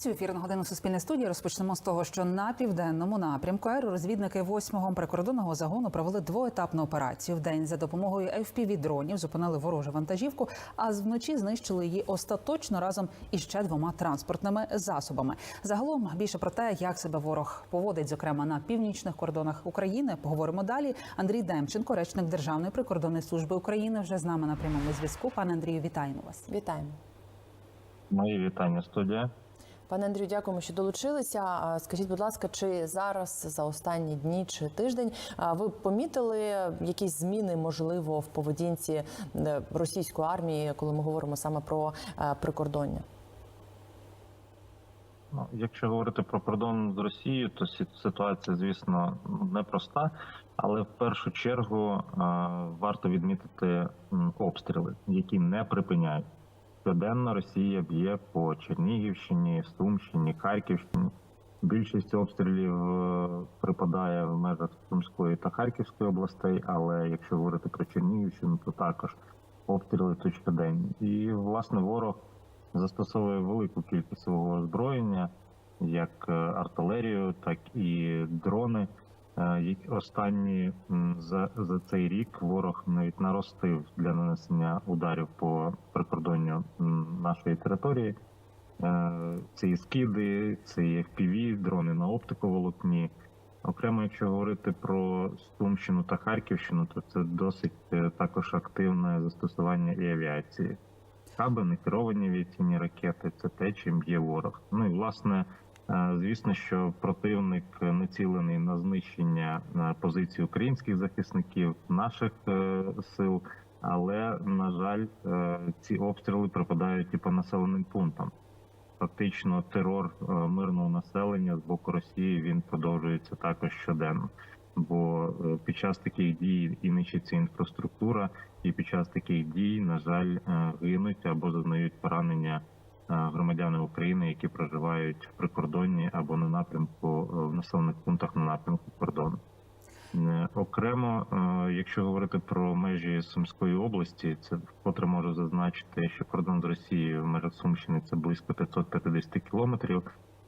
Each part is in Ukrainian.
Цю ефірну годину Суспільне студії розпочнемо з того, що на південному напрямку аеророзвідники 8-го прикордонного загону провели двоетапну операцію. В день за допомогою fpv дронів зупинили ворожу вантажівку, а вночі знищили її остаточно разом із ще двома транспортними засобами. Загалом більше про те, як себе ворог поводить, зокрема на північних кордонах України. Поговоримо далі. Андрій Демченко, речник Державної прикордонної служби України, вже з нами на прямому зв'язку. Пане Андрію, вітаємо вас. Вітаємо. Мої вітання студія. Пане Андрію, дякуємо, що долучилися. Скажіть, будь ласка, чи зараз за останні дні чи тиждень ви помітили якісь зміни, можливо, в поведінці е, російської армії, коли ми говоримо саме про е, прикордоння? Ну, якщо говорити про кордон з Росією, то ситуація, звісно, непроста, але в першу чергу варто відмітити обстріли, які не припиняють. Щоденно Росія б'є по Чернігівщині, Сумщині, Харківщині. Більшість обстрілів е, припадає в межах Сумської та Харківської областей, але якщо говорити про Чернігівщину, то також обстріли то щоденні. І власне ворог застосовує велику кількість свого озброєння, як е, артилерію, так і дрони. Е, Останні за, за цей рік ворог навіть наростив для нанесення ударів по прикордонню нашої території. Е, Це і скиди, це і FPV, дрони на оптиковолокні. Окремо, якщо говорити про Сумщину та Харківщину, то це досить е, також активне застосування і авіації. Каби, некеровані авіаційні ракети це те, чим є ворог. Ну і власне, звісно, що противник націлений на знищення е, позицій українських захисників, наших е, сил, але на жаль, е, ці обстріли припадають і по населеним пунктам. Фактично, терор е, мирного населення з боку Росії він продовжується також щоденно. Бо е, під час таких дій і нищиться інфраструктура, і під час таких дій, на жаль, е, гинуть або зазнають поранення е, громадяни України, які проживають в прикордонні або на напрямку е, в населених пунктах на напрямку кордону. Е, Окремо, е, якщо говорити про межі Сумської області, це вкотре можу зазначити, що кордон з Росією в межах Сумщини це близько 550 кілометрів,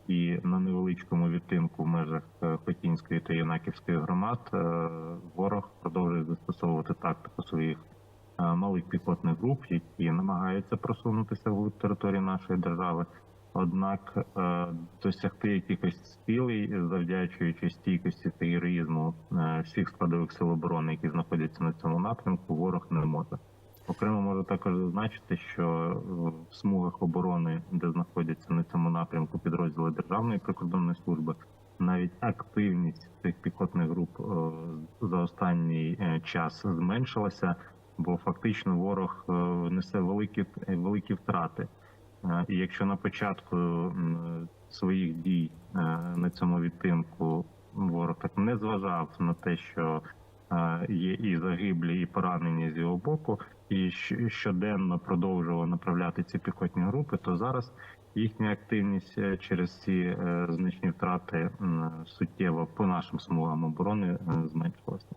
і на невеличкому відтинку в межах Хотінської та Янаківської громад ворог продовжує застосовувати тактику своїх малих піхотних груп, які намагаються просунутися в території нашої держави. Однак е, досягти якихось цілей, завдячуючи стійкості та героїзму е, всіх складових сил оборони, які знаходяться на цьому напрямку, ворог не може. Окремо можу також зазначити, що в смугах оборони, де знаходяться на цьому напрямку підрозділи Державної прикордонної служби, навіть активність цих піхотних груп е, за останній е, час зменшилася, бо фактично ворог е, несе великі великі втрати. Е, І якщо на початку своїх дій е, на цьому відтинку ворог так не зважав на те, що є і загиблі, і поранені з його боку, і щоденно продовжував направляти ці піхотні групи, то зараз їхня активність через ці значні втрати суттєво по нашим смугам оборони зменшилася.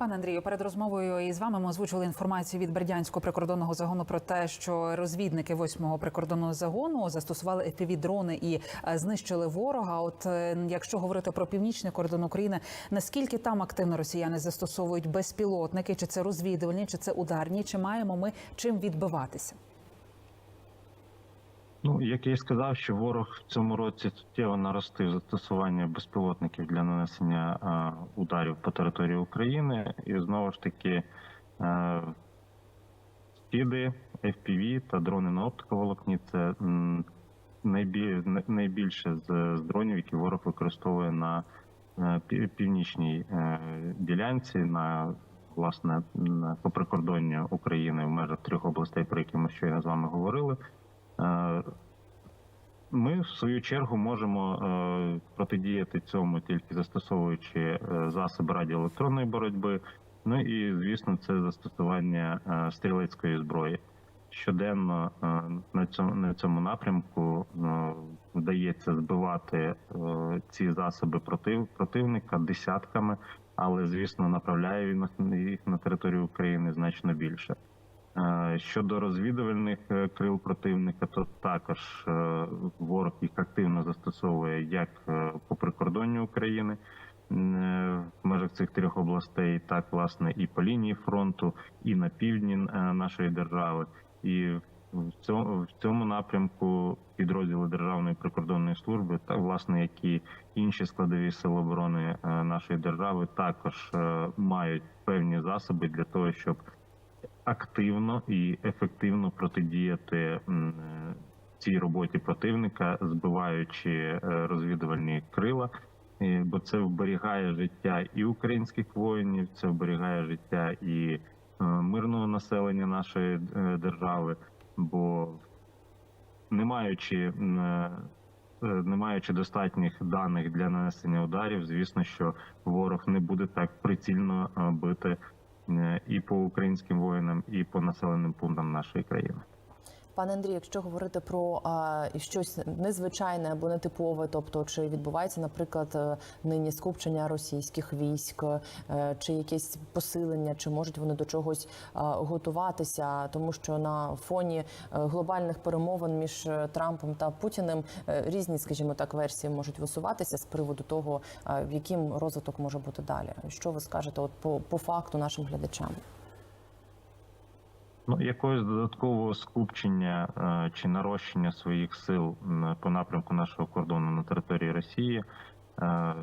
Пане Андрію, перед розмовою із вами ми озвучили інформацію від Бердянського прикордонного загону про те, що розвідники 8-го прикордонного загону застосували fpv дрони і е, знищили ворога. От е, якщо говорити про північний кордон України, наскільки там активно росіяни застосовують безпілотники, чи це розвідувальні, чи це ударні, чи маємо ми чим відбиватися? Ну, як я і сказав, що ворог в цьому році суттєво наростив застосування безпілотників для нанесення е, ударів по території України, і знову ж таки скиди, FPV та дрони на оптиковолокні це найбіль, найбільше з, з дронів, які ворог використовує на е, північній е, ділянці, на власне по прикордонню України в межах трьох областей, про які ми щойно з вами говорили. Е, Ми, в свою чергу, можемо е, протидіяти цьому тільки застосовуючи е, засоби радіоелектронної боротьби. Ну і звісно, це застосування стрілецької зброї. Щоденно на цьому на цьому напрямку вдається збивати ці засоби против, противника десятками, але звісно направляє він їх на територію України значно більше. Е, Щодо розвідувальних е, крил противника, то також е, ворог їх активно застосовує як по прикордонню України в межах цих трьох областей, так власне і по лінії фронту, і на півдні нашої держави. І в цьому, в цьому напрямку підрозділи Державної прикордонної служби, та власне як і інші складові сил оборони нашої держави, також мають певні засоби для того, щоб активно і ефективно протидіяти цій роботі противника, збиваючи е, розвідувальні крила. Е, Бо це вберігає життя і українських воїнів, це вберігає життя і е, мирного населення нашої держави. Бо не маючи, не маючи достатніх даних для нанесення ударів, звісно, що ворог не буде так прицільно бити і по українським воїнам, і по населеним пунктам нашої країни. Пане Андрію, якщо говорити про а, щось незвичайне або нетипове, тобто чи відбувається, наприклад, е, нині скупчення російських військ, е, чи якесь посилення, чи можуть вони до чогось готуватися, тому що на фоні е, глобальних перемовин між Трампом та Путіним різні, скажімо так, версії можуть висуватися з приводу того, в яким розвиток може бути далі. Що ви скажете, от по, по факту нашим глядачам? Ну, якогось додаткового скупчення е, чи нарощення своїх сил по напрямку нашого кордону на території Росії е,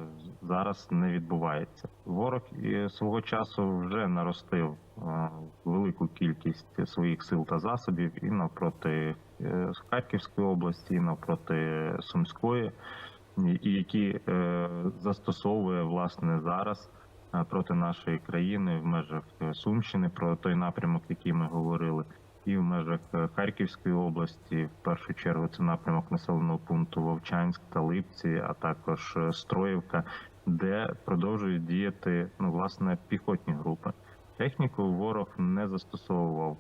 зараз не відбувається. Ворог і свого часу вже наростив е, велику кількість своїх сил та засобів і навпроти е, Харківської області, і навпроти Сумської, і- які е, застосовує власне зараз е, проти нашої країни в межах е, Сумщини, про той напрямок, який ми говорили, і в межах е, Харківської області, в першу чергу, це напрямок населеного пункту Вовчанськ та Липці, а також е, Строївка, де продовжують діяти ну власне піхотні групи. Техніку ворог не застосовував,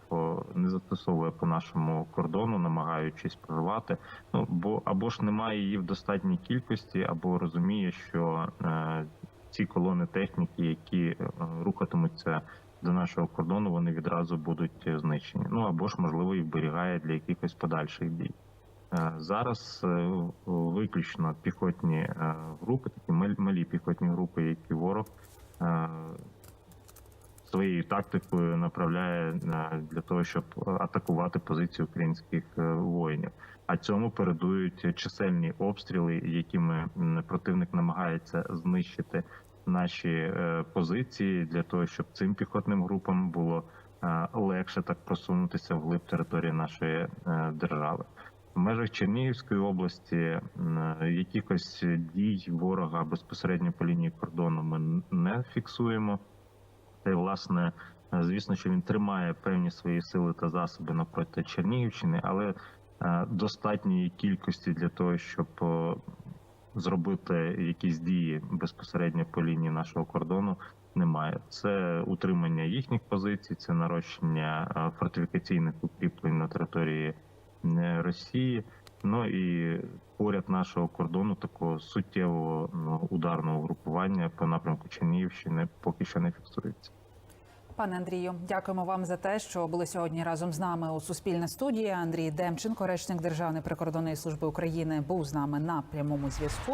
не застосовує по нашому кордону, намагаючись прорвати. Ну бо або ж немає її в достатній кількості, або розуміє, що ці колони техніки, які е, рухатимуться до нашого кордону, вони відразу будуть е, знищені. Ну або ж можливо і вберігає для якихось подальших дій. Е, Зараз виключно піхотні групи, такі мал- малі піхотні групи, які ворог своєю тактикою направляє для того, щоб атакувати позиції українських воїнів. А цьому передують чисельні обстріли, якими противник намагається знищити наші е, позиції для того, щоб цим піхотним групам було е, легше так просунутися вглиб території нашої е, держави. В межах Чернігівської області якихось дій ворога безпосередньо по лінії кордону ми не фіксуємо. Та й власне, звісно, що він тримає певні свої сили та засоби напроти Чернігівщини, але достатньої кількості для того, щоб зробити якісь дії безпосередньо по лінії нашого кордону. Немає це утримання їхніх позицій, це нарощення е, фортифікаційних укріплень на території е, Росії. Ну і поряд нашого кордону такого суттєвого ну, ударного групування по напрямку Чернігівщини поки що не фіксується. Пане Андрію, дякуємо вам за те, що були сьогодні разом з нами у Суспільне студії. Андрій Демченко, речник Державної прикордонної служби України, був з нами на прямому зв'язку.